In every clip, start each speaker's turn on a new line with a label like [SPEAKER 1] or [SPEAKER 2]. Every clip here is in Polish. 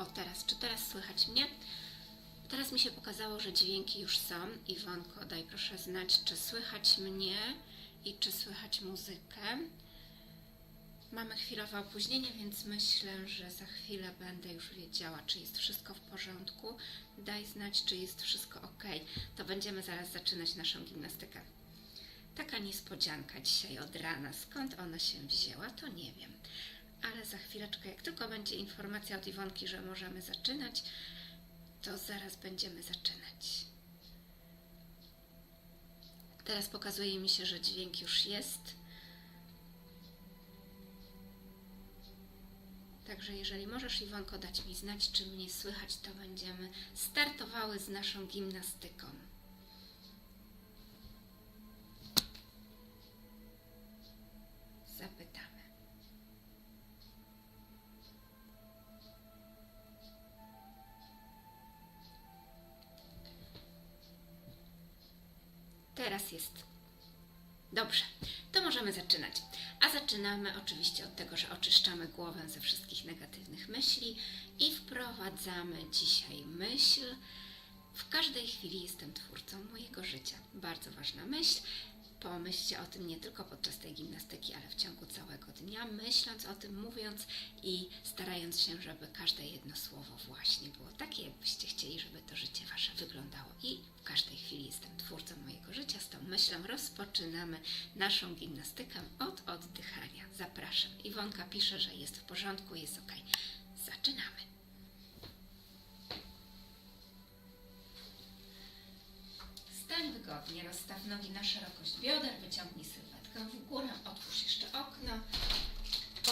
[SPEAKER 1] O, teraz, czy teraz słychać mnie? Teraz mi się pokazało, że dźwięki już są. Iwonko, daj proszę znać, czy słychać mnie i czy słychać muzykę. Mamy chwilowe opóźnienie, więc myślę, że za chwilę będę już wiedziała, czy jest wszystko w porządku. Daj znać, czy jest wszystko ok. To będziemy zaraz zaczynać naszą gimnastykę. Taka niespodzianka dzisiaj od rana. Skąd ona się wzięła, to nie wiem. Ale za chwileczkę, jak tylko będzie informacja od Iwonki, że możemy zaczynać, to zaraz będziemy zaczynać. Teraz pokazuje mi się, że dźwięk już jest. Także jeżeli możesz, Iwonko, dać mi znać, czy mnie słychać, to będziemy startowały z naszą gimnastyką. Jest Dobrze, to możemy zaczynać. A zaczynamy oczywiście od tego, że oczyszczamy głowę ze wszystkich negatywnych myśli i wprowadzamy dzisiaj myśl. W każdej chwili jestem twórcą mojego życia. Bardzo ważna myśl. Pomyślcie o tym nie tylko podczas tej gimnastyki, ale w ciągu całego dnia, myśląc o tym, mówiąc i starając się, żeby każde jedno słowo właśnie było takie, jakbyście chcieli, żeby to życie Wasze wyglądało. I w każdej chwili jestem twórcą mojego życia. Z tą myślą rozpoczynamy naszą gimnastykę od oddychania. Zapraszam. Iwonka pisze, że jest w porządku, jest ok. Zaczynamy. Stań wygodnie, rozstaw nogi na szerokość bioder, wyciągnij sylwetkę w górę, otwórz jeszcze okno,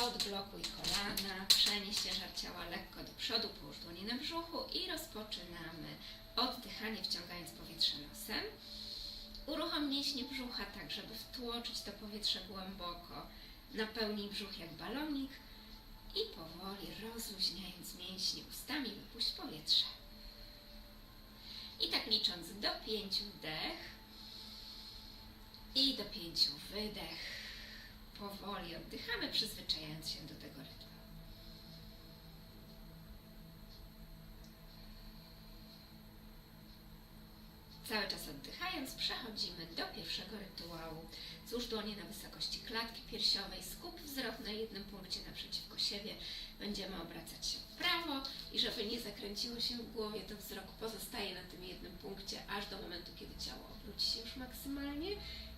[SPEAKER 1] odblokuj kolana, przenieś ciężar ciała lekko do przodu, połóż dłonie na brzuchu i rozpoczynamy oddychanie, wciągając powietrze nosem. Uruchom mięśnie brzucha tak, żeby wtłoczyć to powietrze głęboko. Napełnij brzuch jak balonik i powoli rozluźniając mięśnie ustami wypuść powietrze. I tak licząc do pięciu wdech i do pięciu wydech. Powoli oddychamy, przyzwyczajając się do tego Cały czas oddychając, przechodzimy do pierwszego rytuału. Złóż dłonie na wysokości klatki piersiowej, skup wzrok na jednym punkcie naprzeciwko siebie. Będziemy obracać się w prawo i żeby nie zakręciło się w głowie, to wzrok pozostaje na tym jednym punkcie, aż do momentu, kiedy ciało obróci się już maksymalnie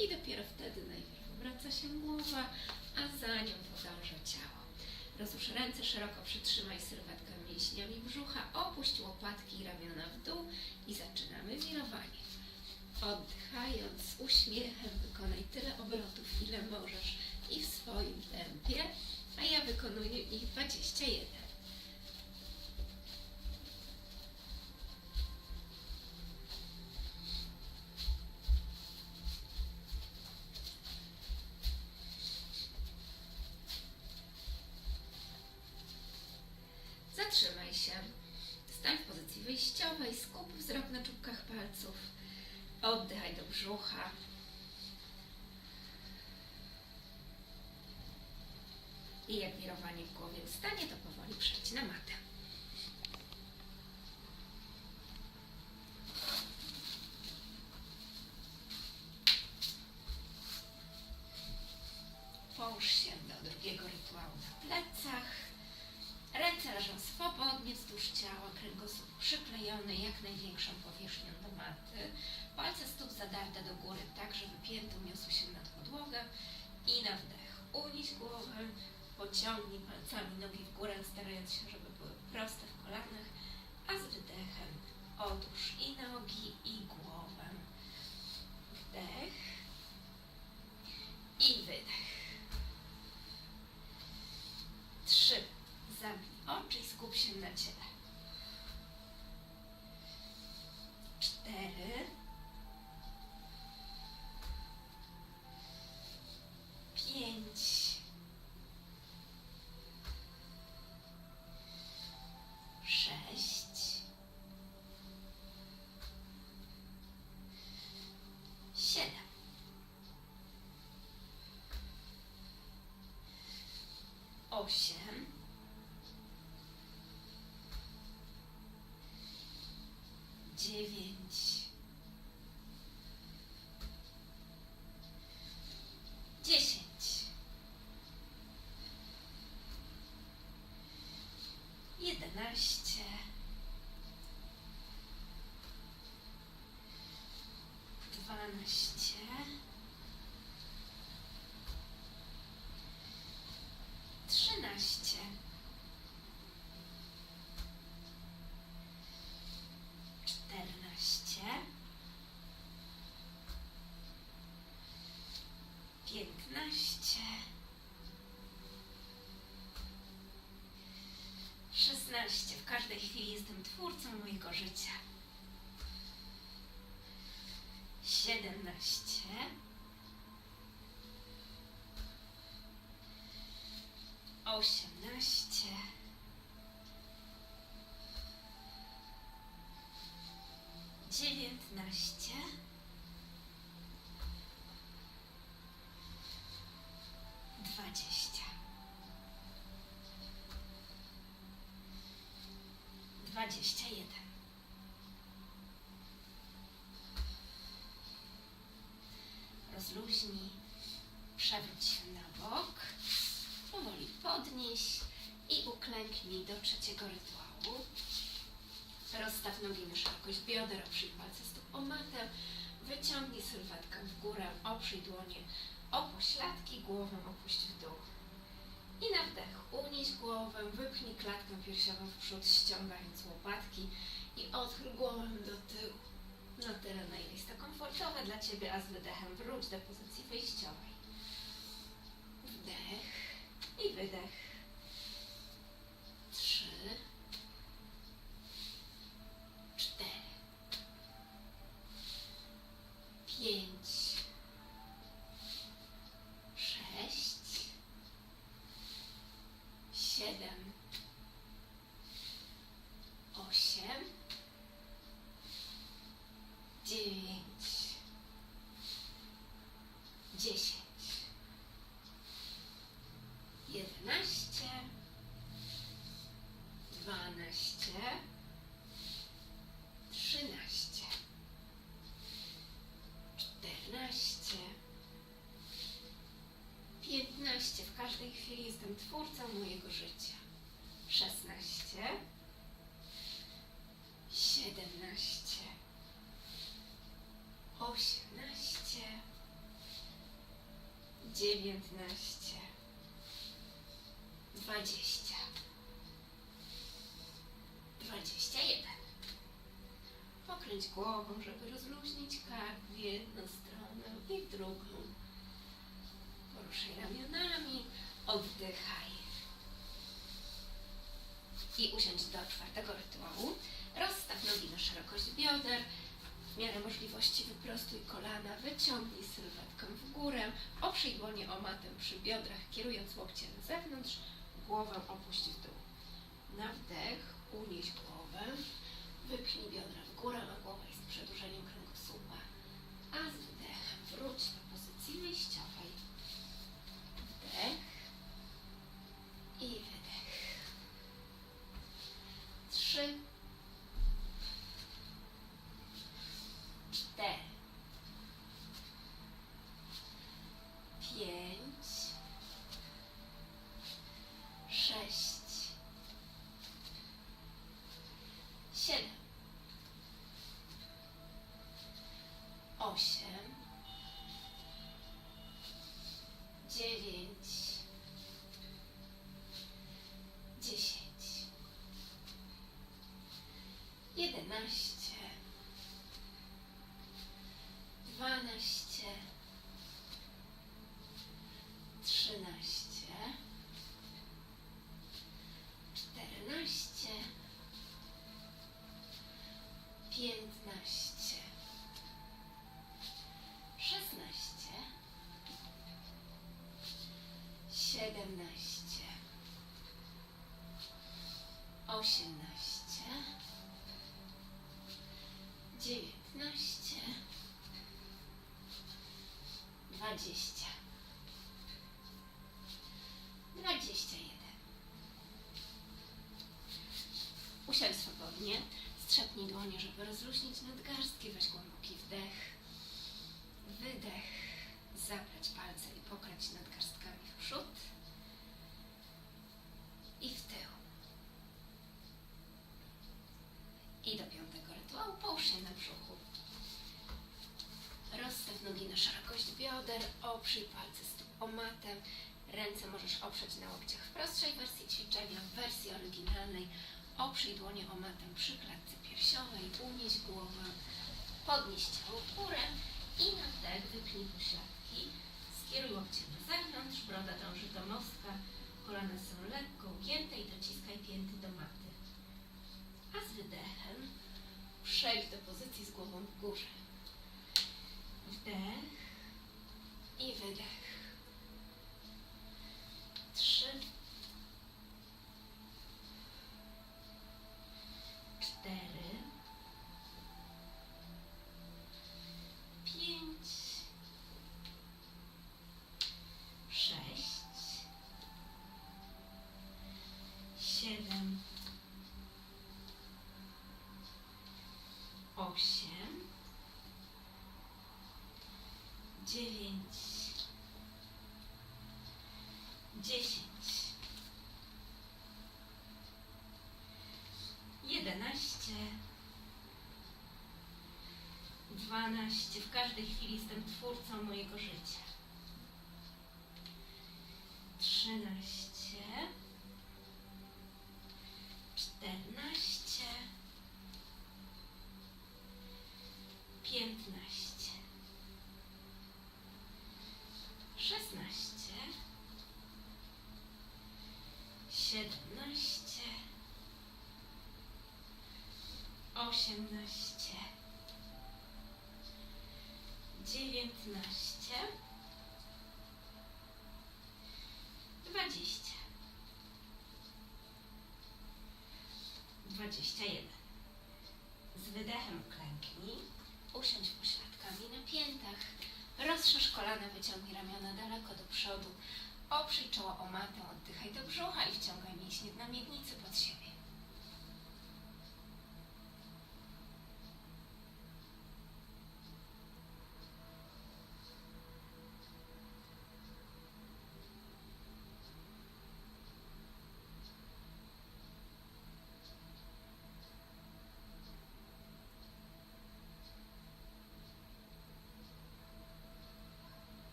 [SPEAKER 1] i dopiero wtedy najpierw obraca się głowa, a za nią podąża ciało. Rozłóż ręce szeroko, przytrzymaj sylwetkę mięśniami brzucha, opuść łopatki i ramiona w dół i zaczynamy wirowanie. Oddychając z uśmiechem wykonaj tyle obrotów, ile możesz i w swoim tempie, a ja wykonuję ich 21. Zatrzymaj się. Stań w pozycji wyjściowej, skup wzrok na czubkach palców. Oddychaj do brzucha. I jak wirowanie w głowie ustanie, to powoli przejdź na matę. Pociągnij palcami nogi w górę, starając się, żeby były proste w kolanach, a z wydechem odłóż i nogi, i głowę. Wdech i wydech. osiem. Dziewięć. Dziesięć. Jedenaście. Twórcą mojego życia. Siedemnaście. Osiemnaście. Dziewiętnaście. Dwadzieścia jeden. Rozluźnij, przewróć się na bok, powoli podnieś i uklęknij do trzeciego rytuału. Rozstaw nogi na szerokość bioder, oprzyj palce stóp o matę, wyciągnij sylwetkę w górę, oprzyj dłonie o pośladki, głowę opuść w dół. I na wdech unieś głowę, wypchnij klatkę piersiową w przód, ściągając łopatki i odchyl głowę do tyłu. Na tyle, na ile jest to komfortowe dla Ciebie, a z wydechem wróć do pozycji wyjściowej. Wdech i wydech. Ella. Każdej chwili jestem twórcą mojego życia. Szesnaście, siedemnaście, osiemnaście, dziewiętnaście, dwadzieścia, dwadzieścia jeden. Pokręć głową, żeby rozluźnić kark w jedną stronę i w drugą. Poruszaj ramionami, oddychaj. I usiądź do czwartego rytuału. Rozstaw nogi na szerokość bioder. W miarę możliwości wyprostuj kolana, wyciągnij sylwetkę w górę, oprzyj dłonie o matę przy biodrach, kierując łokcie na zewnątrz, głowę opuść w dół. Na wdech unieś głowę, wypchnij biodra w górę, a głowa jest przedłużeniem kręgosłupa, a z dwanaście, Strzepnij dłonie, żeby rozluźnić nadgarstki. Weź głęboki wdech, wydech. Zapleć palce i pokręć nadgarstkami w przód i w tył. I do piątego rytuału połóż się na brzuchu. Rozstaw nogi na szerokość bioder, oprzyj palce stóp o matę. Ręce możesz oprzeć na łokciach w prostszej wersji ćwiczenia, w wersji oryginalnej oprzyj dłonie o matę przy klatce piersiowej, unieś głowę, podnieś ciało w górę i na wdech wypnij pośladki. Skieruj łokcie na zewnątrz, broda dąży do mostka, kolana są lekko ugięte i dociskaj pięty do maty. A z wydechem przejdź do pozycji z głową w górze. Wdech i wydech. Dziewięć, dziesięć, jedenaście, dwanaście. W każdej chwili jestem twórcą mojego życia. Trzynaście, czternaście, 21. Z wydechem klęknij, usiądź pośladkami na piętach, rozszerz kolana, wyciągnij ramiona daleko do przodu, oprzyj czoło o matę, oddychaj do brzucha i wciągaj mięśnie na miednicy pod siebie.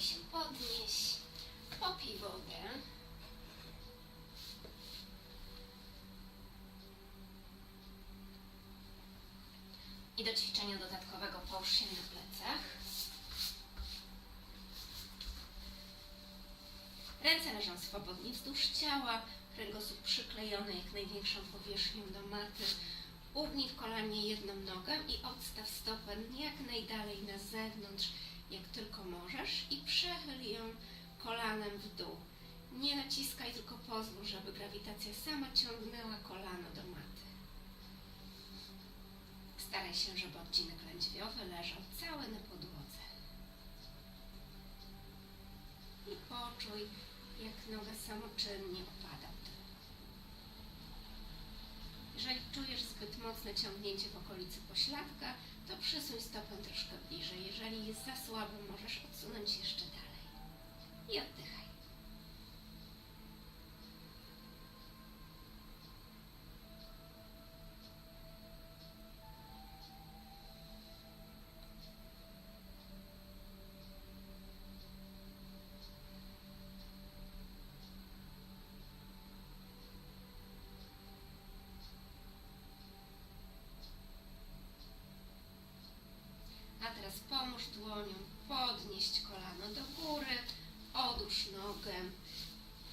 [SPEAKER 1] Się podnieś, popij wodę. I do ćwiczenia dodatkowego połóż się na plecach. Ręce leżą swobodnie wzdłuż ciała, kręgosłup przyklejony jak największą powierzchnią do maty. Ugnij w kolanie jedną nogę i odstaw stopę jak najdalej na zewnątrz, jak tylko możesz i przechyl ją kolanem w dół. Nie naciskaj, tylko pozwól, żeby grawitacja sama ciągnęła kolano do maty. Staraj się, żeby odcinek lędźwiowy leżał cały na podłodze. I poczuj, jak noga samoczynnie opada w dół. Jeżeli czujesz zbyt mocne ciągnięcie w okolicy pośladka, to przysuń stopę troszkę bliżej. Jeżeli jest za słaby, możesz odsunąć jeszcze dalej. I oddychaj. Pomóż dłonią podnieść kolano do góry, odłóż nogę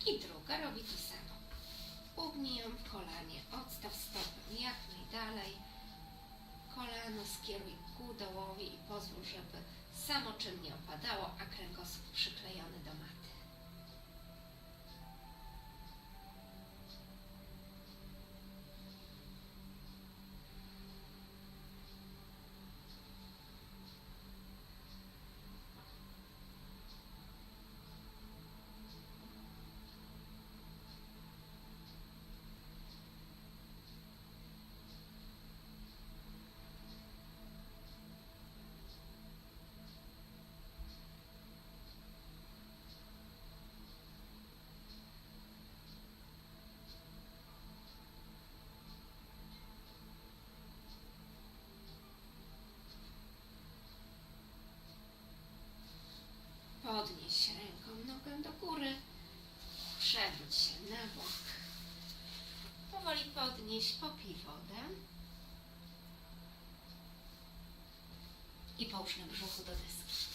[SPEAKER 1] i druga robi to samo. Ugnij ją w kolanie, odstaw stopę jak najdalej. Kolano skieruj ku dołowi i pozwól, żeby samoczynnie opadało, a kręgosłup przyklejony na brzuchu do deski.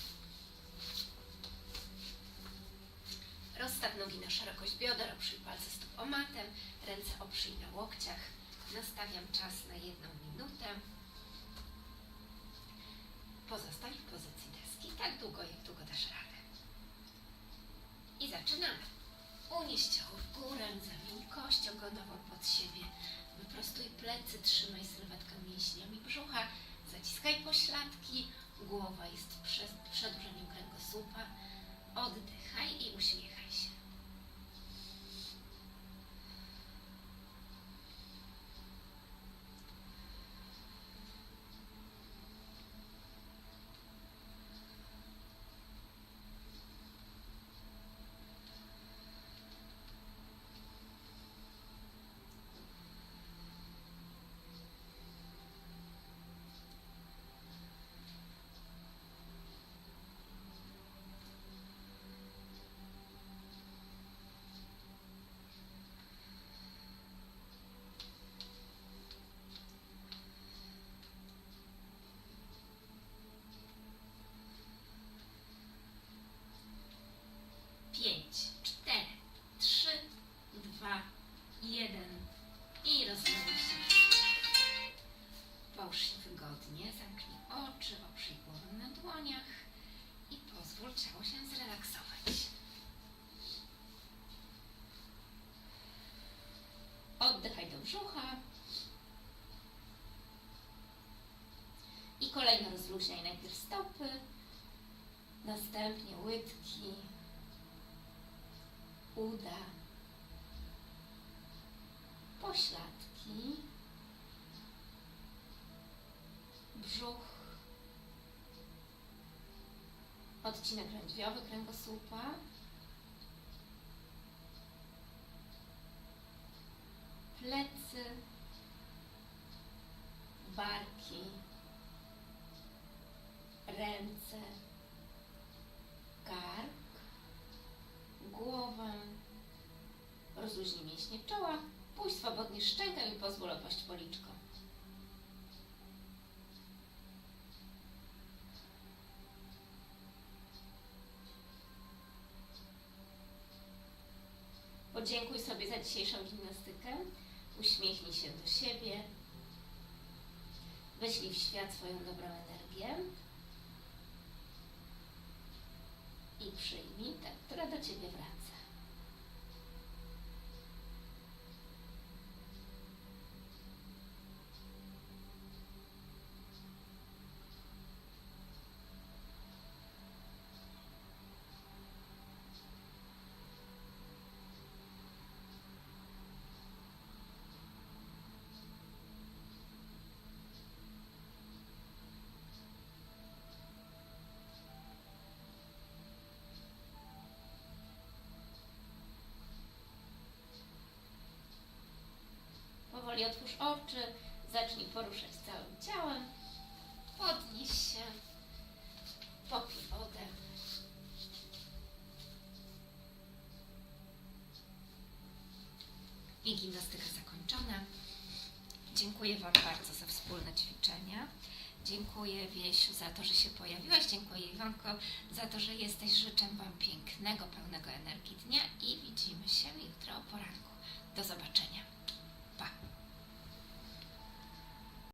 [SPEAKER 1] Rozstaw nogi na szerokość bioder, oprzyj palce stóp o matę, ręce oprzyj na łokciach. Nastawiam czas na jedną minutę. Pozostań w pozycji deski tak długo, jak długo dasz radę. I zaczynamy. Unieś ciało w górę, zawinij kość ogonową pod siebie. Wyprostuj plecy, trzymaj sylwetkę mięśniami brzucha, zaciskaj pośladki. Głowa jest w prze- w przedłużeniu kręgosłupa. Oddychaj i uśmiechaj rozluźniaj najpierw stopy, następnie łydki, uda, pośladki, brzuch, odcinek lędźwiowy kręgosłupa, plecy, barki, ręce, kark, głowę, rozluźnij mięśnie czoła, puść swobodnie szczękę i pozwól opaść policzko. Podziękuj sobie za dzisiejszą gimnastykę, uśmiechnij się do siebie, wyślij w świat swoją dobrą energię i przyjmij tę, która do Ciebie wraca. Otwórz oczy, zacznij poruszać całym ciałem. Podnieś się, popij wodę. I gimnastyka zakończona. Dziękuję Wam bardzo za wspólne ćwiczenia. Dziękuję Wiesiu za to, że się pojawiłaś. Dziękuję Iwanko za to, że jesteś. Życzę Wam pięknego, pełnego energii dnia i widzimy się jutro o poranku. Do zobaczenia.